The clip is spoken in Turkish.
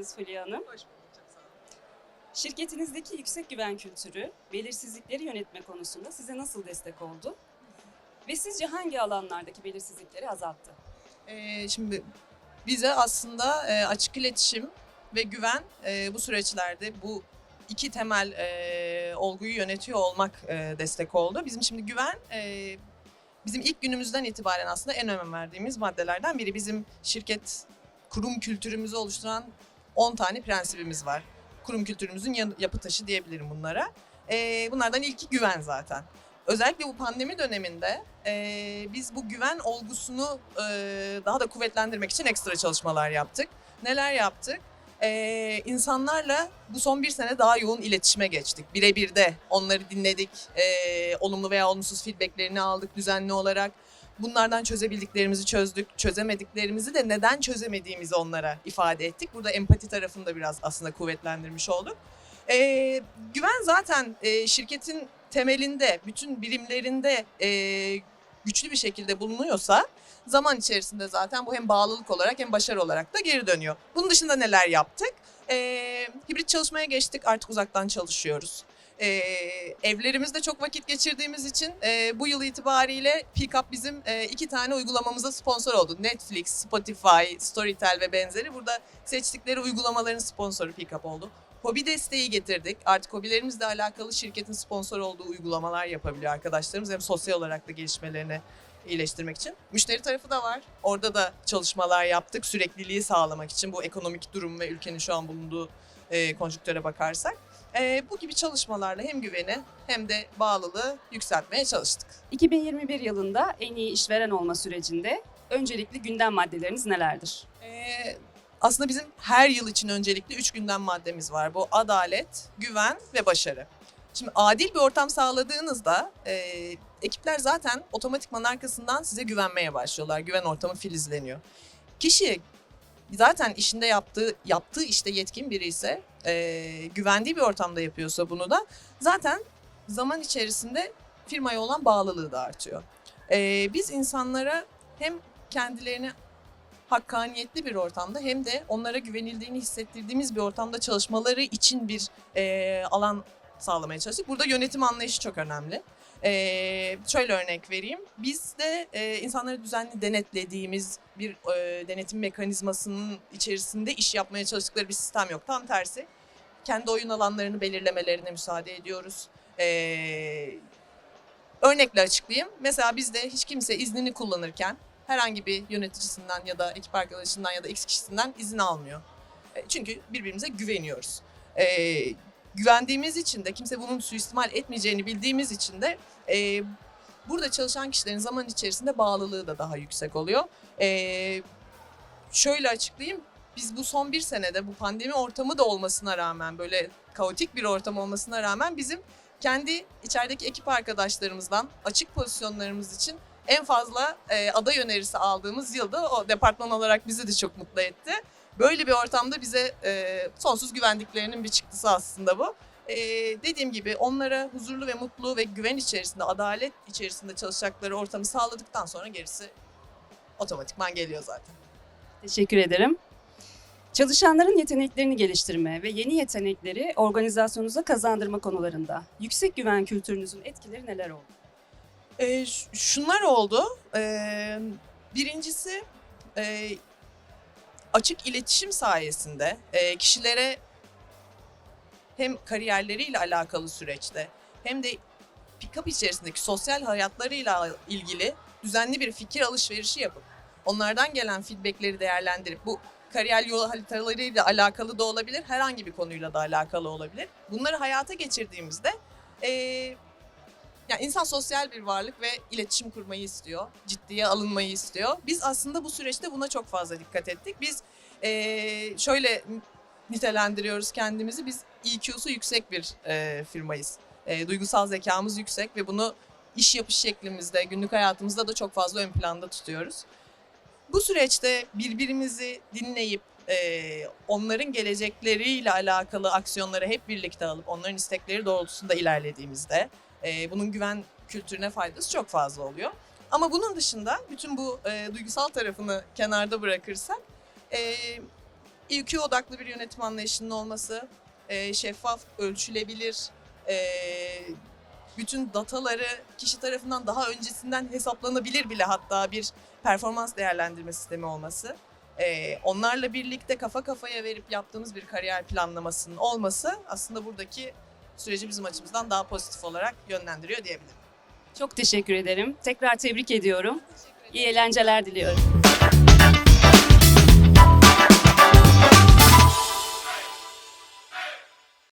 geldiniz Fulya Hanım. Hoş bulduk, çok sağ olun. Şirketinizdeki yüksek güven kültürü, belirsizlikleri yönetme konusunda size nasıl destek oldu? Ve sizce hangi alanlardaki belirsizlikleri azalttı? Ee, şimdi bize aslında e, açık iletişim ve güven e, bu süreçlerde bu iki temel e, olguyu yönetiyor olmak e, destek oldu. Bizim şimdi güven e, bizim ilk günümüzden itibaren aslında en önem verdiğimiz maddelerden biri. Bizim şirket kurum kültürümüzü oluşturan 10 tane prensibimiz var. Kurum kültürümüzün yapı taşı diyebilirim bunlara. E, bunlardan ilki güven zaten. Özellikle bu pandemi döneminde e, biz bu güven olgusunu e, daha da kuvvetlendirmek için ekstra çalışmalar yaptık. Neler yaptık? E, insanlarla bu son bir sene daha yoğun iletişime geçtik. Birebir de onları dinledik, e, olumlu veya olumsuz feedbacklerini aldık düzenli olarak. Bunlardan çözebildiklerimizi çözdük, çözemediklerimizi de neden çözemediğimizi onlara ifade ettik. Burada empati tarafını da biraz aslında kuvvetlendirmiş olduk. E, güven zaten e, şirketin temelinde, bütün birimlerinde e, güçlü bir şekilde bulunuyorsa zaman içerisinde zaten bu hem bağlılık olarak hem başarı olarak da geri dönüyor. Bunun dışında neler yaptık? E, hibrit çalışmaya geçtik, artık uzaktan çalışıyoruz. E, evlerimizde çok vakit geçirdiğimiz için e, bu yıl itibariyle Pickup bizim e, iki tane uygulamamıza sponsor oldu. Netflix, Spotify, Storytel ve benzeri. Burada seçtikleri uygulamaların sponsoru Pickup oldu. Hobi desteği getirdik. Artık hobilerimizle alakalı şirketin sponsor olduğu uygulamalar yapabiliyor arkadaşlarımız. Hem sosyal olarak da gelişmelerini iyileştirmek için. Müşteri tarafı da var. Orada da çalışmalar yaptık. Sürekliliği sağlamak için bu ekonomik durum ve ülkenin şu an bulunduğu e, konjüktüre bakarsak. E, bu gibi çalışmalarla hem güveni hem de bağlılığı yükseltmeye çalıştık. 2021 yılında en iyi işveren olma sürecinde öncelikli gündem maddeleriniz nelerdir? Ee, aslında bizim her yıl için öncelikli üç gündem maddemiz var. Bu adalet, güven ve başarı. Şimdi adil bir ortam sağladığınızda e, ekipler zaten otomatikman arkasından size güvenmeye başlıyorlar. Güven ortamı filizleniyor. Kişi zaten işinde yaptığı yaptığı işte yetkin biri ise e, güvendiği bir ortamda yapıyorsa bunu da zaten zaman içerisinde firmaya olan bağlılığı da artıyor. E, biz insanlara hem kendilerini hakkaniyetli bir ortamda hem de onlara güvenildiğini hissettirdiğimiz bir ortamda çalışmaları için bir e, alan sağlamaya çalıştık. Burada yönetim anlayışı çok önemli. E, şöyle örnek vereyim. Biz de e, insanları düzenli denetlediğimiz bir e, denetim mekanizmasının içerisinde iş yapmaya çalıştıkları bir sistem yok. Tam tersi. Kendi oyun alanlarını belirlemelerine müsaade ediyoruz. E, örnekle açıklayayım. Mesela bizde hiç kimse iznini kullanırken herhangi bir yöneticisinden ya da ekip arkadaşından ya da X kişisinden izin almıyor. Çünkü birbirimize güveniyoruz. E, güvendiğimiz için de kimse bunun suistimal etmeyeceğini bildiğimiz için de e, burada çalışan kişilerin zaman içerisinde bağlılığı da daha yüksek oluyor. E, şöyle açıklayayım. Biz bu son bir senede bu pandemi ortamı da olmasına rağmen böyle kaotik bir ortam olmasına rağmen bizim kendi içerideki ekip arkadaşlarımızdan açık pozisyonlarımız için en fazla e, aday önerisi aldığımız yılda o departman olarak bizi de çok mutlu etti. Böyle bir ortamda bize e, sonsuz güvendiklerinin bir çıktısı aslında bu. E, dediğim gibi onlara huzurlu ve mutlu ve güven içerisinde, adalet içerisinde çalışacakları ortamı sağladıktan sonra gerisi otomatikman geliyor zaten. Teşekkür ederim. Çalışanların yeteneklerini geliştirme ve yeni yetenekleri organizasyonunuza kazandırma konularında yüksek güven kültürünüzün etkileri neler oldu? E, şunlar oldu. E, birincisi e, açık iletişim sayesinde e, kişilere hem kariyerleriyle alakalı süreçte hem de pick-up içerisindeki sosyal hayatlarıyla ilgili düzenli bir fikir alışverişi yapıp onlardan gelen feedbackleri değerlendirip bu kariyer yol haritalarıyla alakalı da olabilir, herhangi bir konuyla da alakalı olabilir. Bunları hayata geçirdiğimizde e, yani insan sosyal bir varlık ve iletişim kurmayı istiyor, ciddiye alınmayı istiyor. Biz aslında bu süreçte buna çok fazla dikkat ettik. Biz eee, şöyle nitelendiriyoruz kendimizi, biz EQ'su yüksek bir eee, firmayız. Eee, duygusal zekamız yüksek ve bunu iş yapış şeklimizde, günlük hayatımızda da çok fazla ön planda tutuyoruz. Bu süreçte birbirimizi dinleyip eee, onların gelecekleriyle alakalı aksiyonları hep birlikte alıp onların istekleri doğrultusunda ilerlediğimizde e, bunun güven kültürüne faydası çok fazla oluyor. Ama bunun dışında bütün bu e, duygusal tarafını kenarda bırakırsak e, EQ odaklı bir yönetim anlayışının olması, e, şeffaf, ölçülebilir, e, bütün dataları kişi tarafından daha öncesinden hesaplanabilir bile hatta bir performans değerlendirme sistemi olması. E, onlarla birlikte kafa kafaya verip yaptığımız bir kariyer planlamasının olması aslında buradaki süreci bizim açımızdan daha pozitif olarak yönlendiriyor diyebilirim. Çok teşekkür ederim. Tekrar tebrik ediyorum. İyi eğlenceler diliyorum.